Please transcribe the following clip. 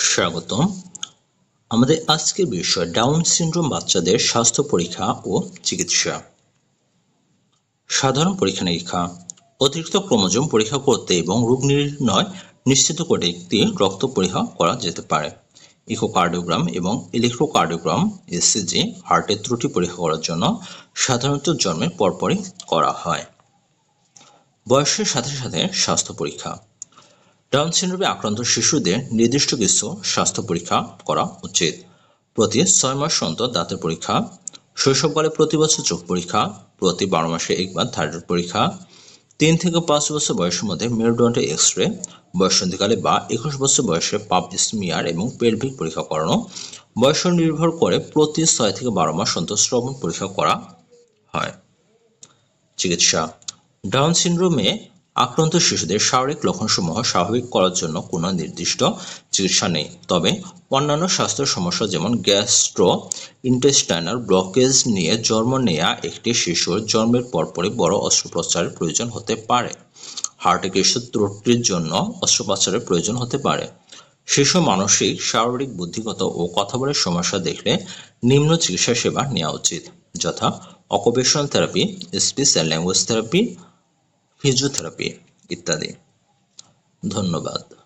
স্বাগতম। আমাদের আজকের বিষয়, ডাউন সিনড্রোম বাচ্চাদের স্বাস্থ্য পরীক্ষা ও চিকিৎসা। সাধারণ পরীক্ষা নিরীক্ষা, অতিরিক্ত ক্রোমোজোম পরীক্ষা করতে এবং রোগ নির্ণয় নিশ্চিত করতে একটি রক্ত পরীক্ষা করা যেতে পারে। ইকোকার্ডিওগ্রাম এবং ইলেকট্রোকার্ডিওগ্রাম ইসিজি হার্টের ত্রুটি পরীক্ষা করার জন্য সাধারণত জন্মের পরপরই করা হয়। বয়সের সাথে সাথে স্বাস্থ্য পরীক্ষা ডাউন সিনড্রোমে আক্রান্ত শিশুদের নির্দিষ্ট কিছু স্বাস্থ্য পরীক্ষা করা উচিত। প্রতি ছয় মাস অন্তর দাঁতের পরীক্ষা, শৈশবকালে প্রতি বছর চোখ পরীক্ষা, প্রতি বারো মাসে একবার থাইরয়েড পরীক্ষা, তিন থেকে পাঁচ বছর বয়সের মধ্যে মেরুদণ্ডের এক্স রে বয়সন্ধিকালে বা একুশ বছর বয়সে পাপ স্মিয়ার এবং পেলভিক পরীক্ষা করানো বয়স নির্ভর করে প্রতি ছয় থেকে বারো মাস অন্তর শ্রবণ পরীক্ষা করা হয়। চিকিৎসা, ডাউন সিনড্রোমে আক্রান্ত শিশুদের শারীরিক লক্ষণসমূহ স্বাভাবিক করার জন্য কোনো নির্দিষ্ট চিকিৎসা নেই। তবে অন্যান্য স্বাস্থ্য সমস্যা যেমন গ্যাস্ট্রো ইন্টেস্টাইনাল ব্লকেজ নিয়ে জন্ম নেয়া একটি শিশুর জন্মের পরপরই বড় অস্ত্রোপচারের প্রয়োজন হতে পারে। হার্টে কিছু ত্রুটির জন্য অস্ত্রোপচারের প্রয়োজন হতে পারে। শিশু মানসিক, শারীরিক বুদ্ধিগত ও কথা বলার সমস্যা দেখলে নিম্ন চিকিৎসা সেবা নেওয়া উচিত, যথা occupational therapy speech and language therapy physiotherapy ইত্যাদি। ধন্যবাদ।